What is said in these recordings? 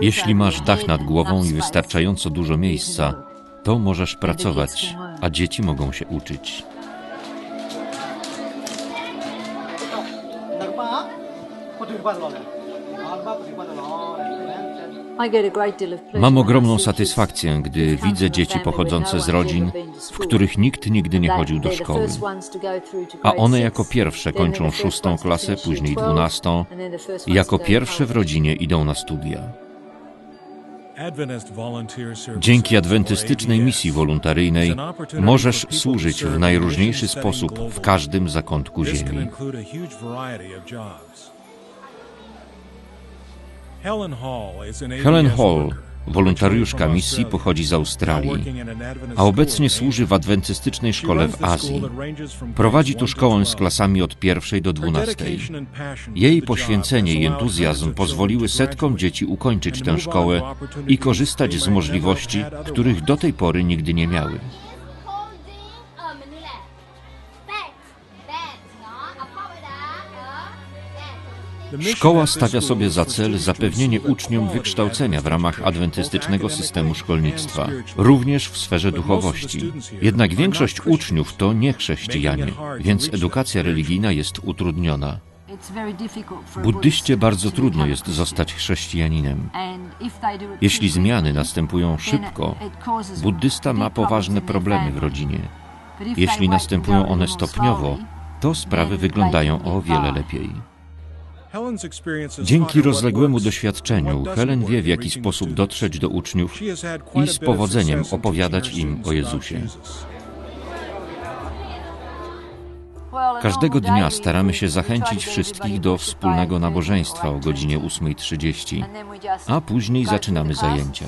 Jeśli masz dach nad głową i wystarczająco dużo miejsca, to możesz pracować, a dzieci mogą się uczyć. Mam ogromną satysfakcję, gdy widzę dzieci pochodzące z rodzin, w których nikt nigdy nie chodził do szkoły, a one jako pierwsze kończą szóstą klasę, później dwunastą. i jako pierwsze w rodzinie idą na studia. Dzięki adwentystycznej misji wolontaryjnej możesz służyć w najróżniejszy sposób w każdym zakątku ziemi. Helen Hall, wolontariuszka misji, pochodzi z Australii, a obecnie służy w adwentystycznej szkole w Azji. Prowadzi tu szkołę z klasami od pierwszej do dwunastej. Jej poświęcenie i entuzjazm pozwoliły setkom dzieci ukończyć tę szkołę i korzystać z możliwości, których do tej pory nigdy nie miały. Szkoła stawia sobie za cel zapewnienie uczniom wykształcenia w ramach adwentystycznego systemu szkolnictwa, również w sferze duchowości. Jednak większość uczniów to nie chrześcijanie, więc edukacja religijna jest utrudniona. Buddyście bardzo trudno jest zostać chrześcijaninem. Jeśli zmiany następują szybko, buddysta ma poważne problemy w rodzinie. Jeśli następują one stopniowo, to sprawy wyglądają o wiele lepiej. Dzięki rozległemu doświadczeniu Helen wie, w jaki sposób dotrzeć do uczniów i z powodzeniem opowiadać im o Jezusie. Każdego dnia staramy się zachęcić wszystkich do wspólnego nabożeństwa o godzinie 8.30, a później zaczynamy zajęcia.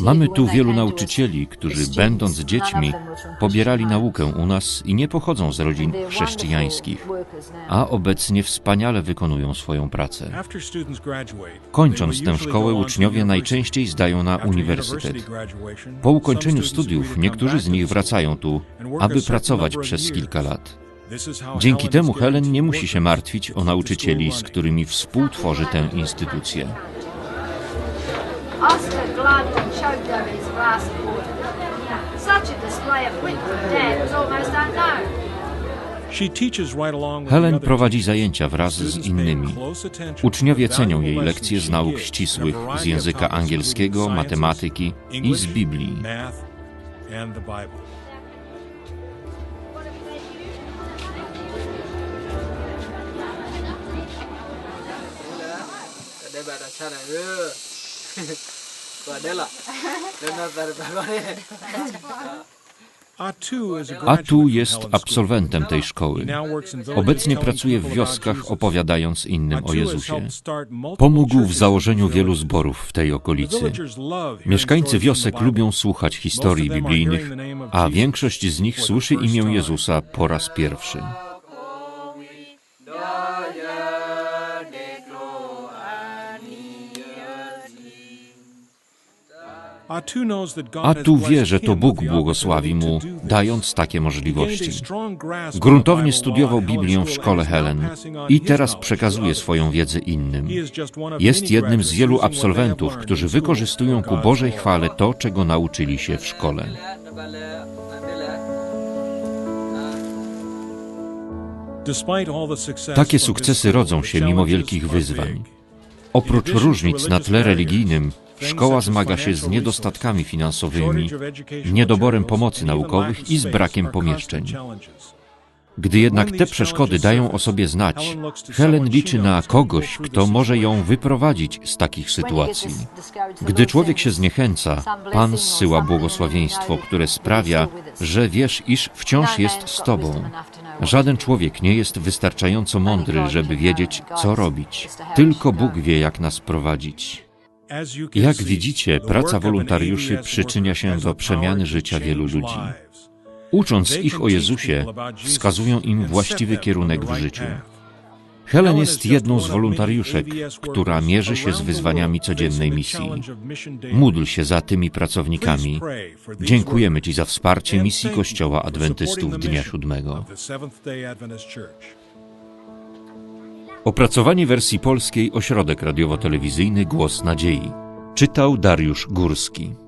Mamy tu wielu nauczycieli, którzy, będąc dziećmi, pobierali naukę u nas i nie pochodzą z rodzin chrześcijańskich, a obecnie wspaniale wykonują swoją pracę. Kończąc tę szkołę, uczniowie najczęściej zdają na uniwersytet. Po ukończeniu studiów niektórzy z nich wracają tu, aby pracować przez kilka lat. Dzięki temu Helen nie musi się martwić o nauczycieli, z którymi współtworzy tę instytucję. Oscar Gladwin choked over his glass water. Such a display of wit from Dad was almost unknown. Helen prowadzi zajęcia wraz z innymi. Uczniowie cenią jej lekcje z nauk ścisłych, z języka angielskiego, matematyki i z Biblii. Atu jest absolwentem tej szkoły. Obecnie pracuje w wioskach, opowiadając innym o Jezusie. Pomógł w założeniu wielu zborów w tej okolicy. Mieszkańcy wiosek lubią słuchać historii biblijnych, a większość z nich słyszy imię Jezusa po raz pierwszy. Atu wie, że to Bóg błogosławi mu, dając takie możliwości. Gruntownie studiował Biblię w szkole Helen i teraz przekazuje swoją wiedzę innym. Jest jednym z wielu absolwentów, którzy wykorzystują ku Bożej chwale to, czego nauczyli się w szkole. Takie sukcesy rodzą się mimo wielkich wyzwań. Oprócz różnic na tle religijnym, szkoła zmaga się z niedostatkami finansowymi, niedoborem pomocy naukowych i z brakiem pomieszczeń. Gdy jednak te przeszkody dają o sobie znać, Helen liczy na kogoś, kto może ją wyprowadzić z takich sytuacji. Gdy człowiek się zniechęca, Pan zsyła błogosławieństwo, które sprawia, że wiesz, iż wciąż jest z Tobą. Żaden człowiek nie jest wystarczająco mądry, żeby wiedzieć, co robić. Tylko Bóg wie, jak nas prowadzić. Jak widzicie, praca wolontariuszy przyczynia się do przemiany życia wielu ludzi. Ucząc ich o Jezusie, wskazują im właściwy kierunek w życiu. Helen jest jedną z wolontariuszek, która mierzy się z wyzwaniami codziennej misji. Módl się za tymi pracownikami. Dziękujemy Ci za wsparcie misji Kościoła Adwentystów Dnia Siódmego. Opracowanie wersji polskiej Ośrodek Radiowo-Telewizyjny Głos Nadziei. Czytał Dariusz Górski.